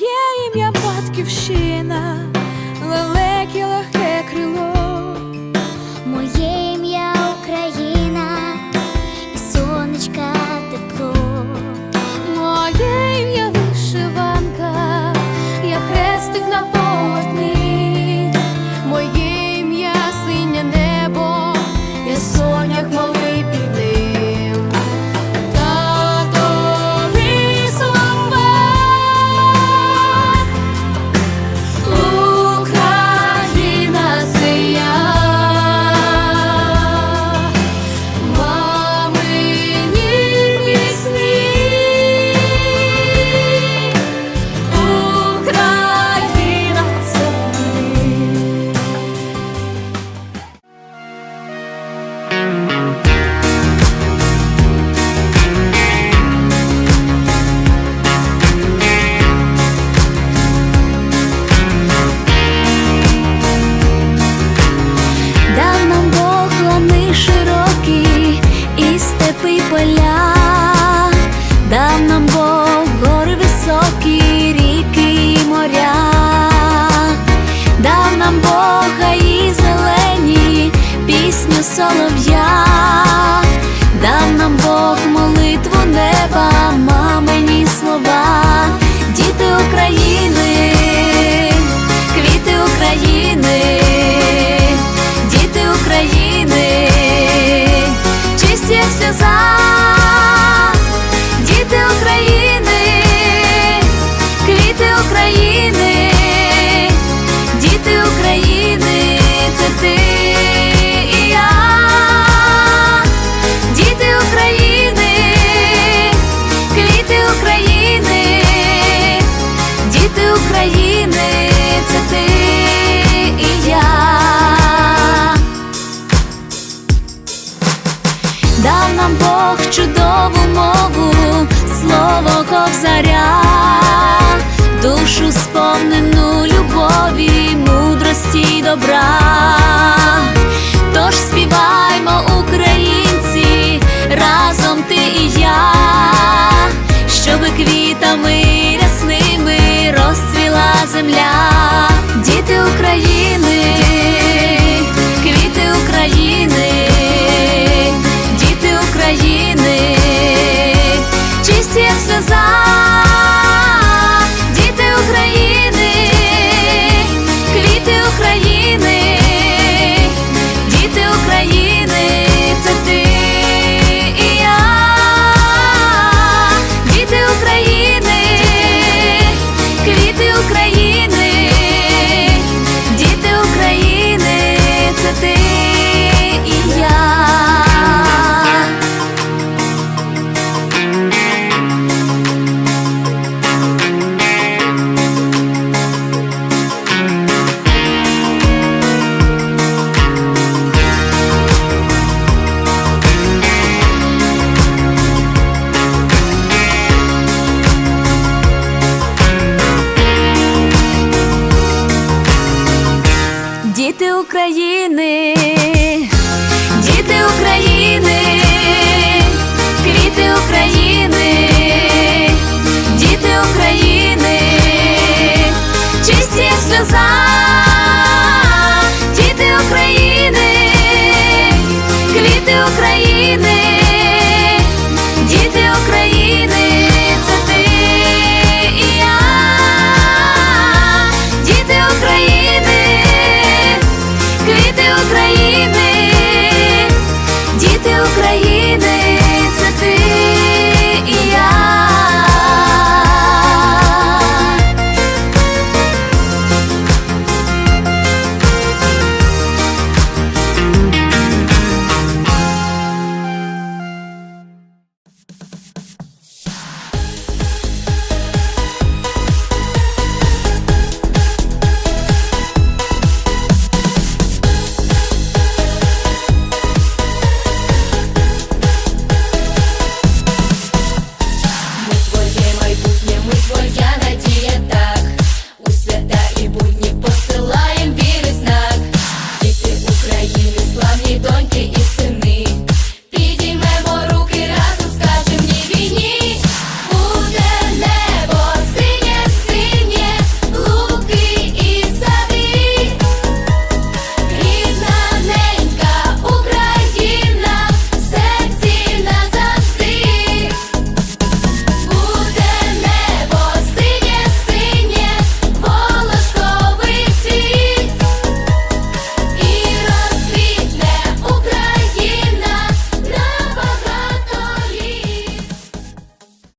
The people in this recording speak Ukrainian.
yeah. солов'я. заря, душу сповнену любові, мудрості і добра, тож співай. України, квіти України. України, діти України, квіти України.